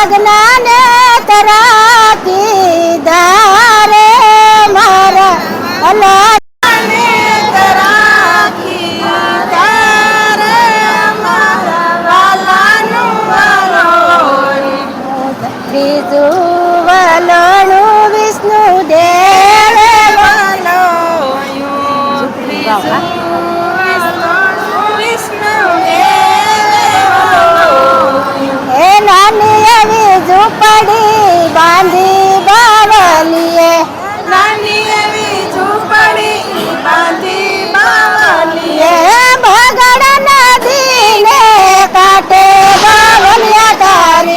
gagana!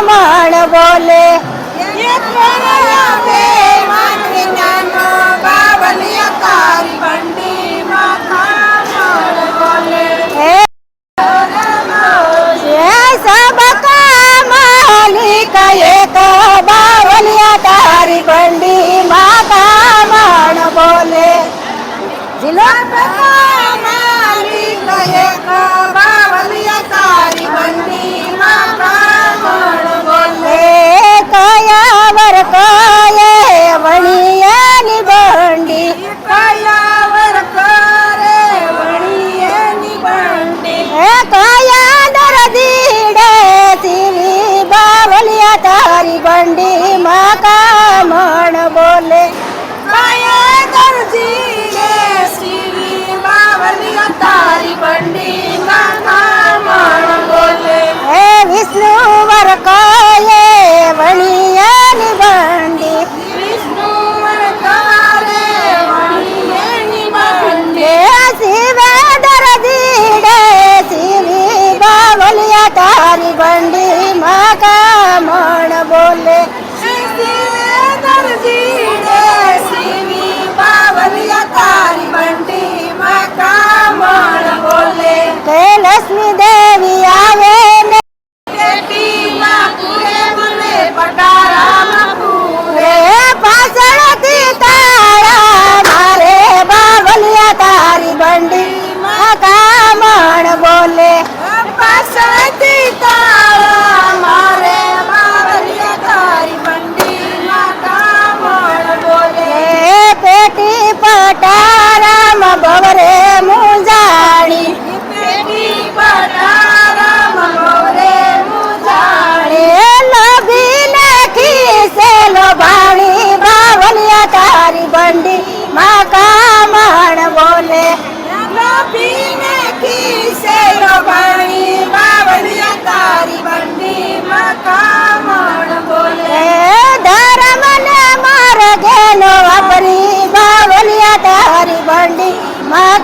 આમણ બોલે એ એ સબકા માલિક એક બાવલિયા તારી બંડીમાં કામણ બોલે જીલો એ থাকো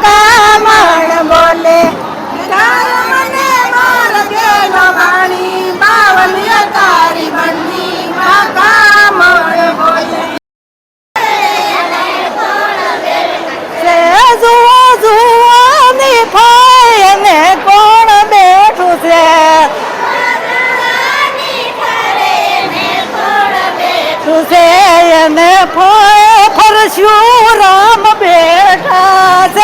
કામણ બોલે. તારમને માર્ગે નવાણી બાવલિયા તારી બંદી માં કામણ બોલે. રે જુઓ જુઓ, ની કોણ બેઠું છે? એને ફાય ફરસ્યું રામ બેઠા છે. મારે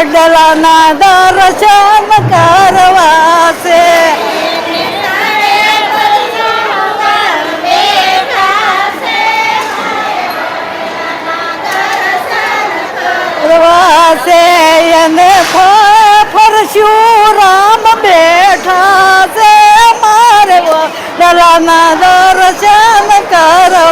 વડલાના દર્શન કરવા છે પ્રવાસે અને ફ- ફરશું રામ બેઠા છે મારે વડલાના દર્શન કરવા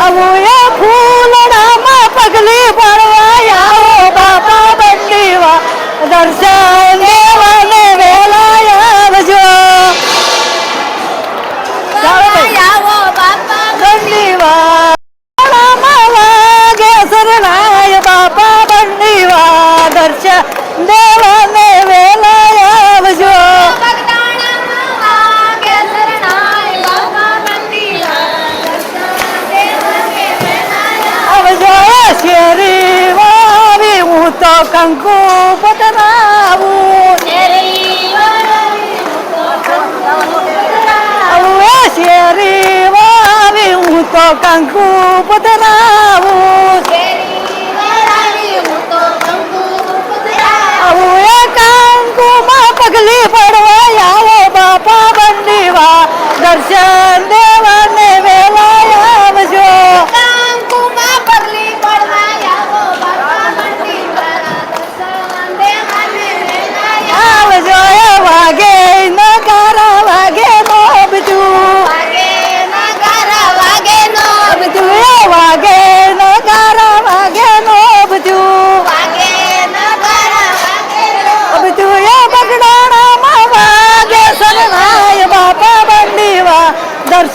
આવું એ ફૂલડામાં પગલી પડવા આવો બાપા બંડીવા દર્શન દેવાને કંકુ પતરાવું શેરી વાવી હું તો કંકુ પતરાવું આવું એ કંકુમાં પગલી પડવા આવો બાપા બંડીવા દર્શન દેવાને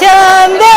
canta.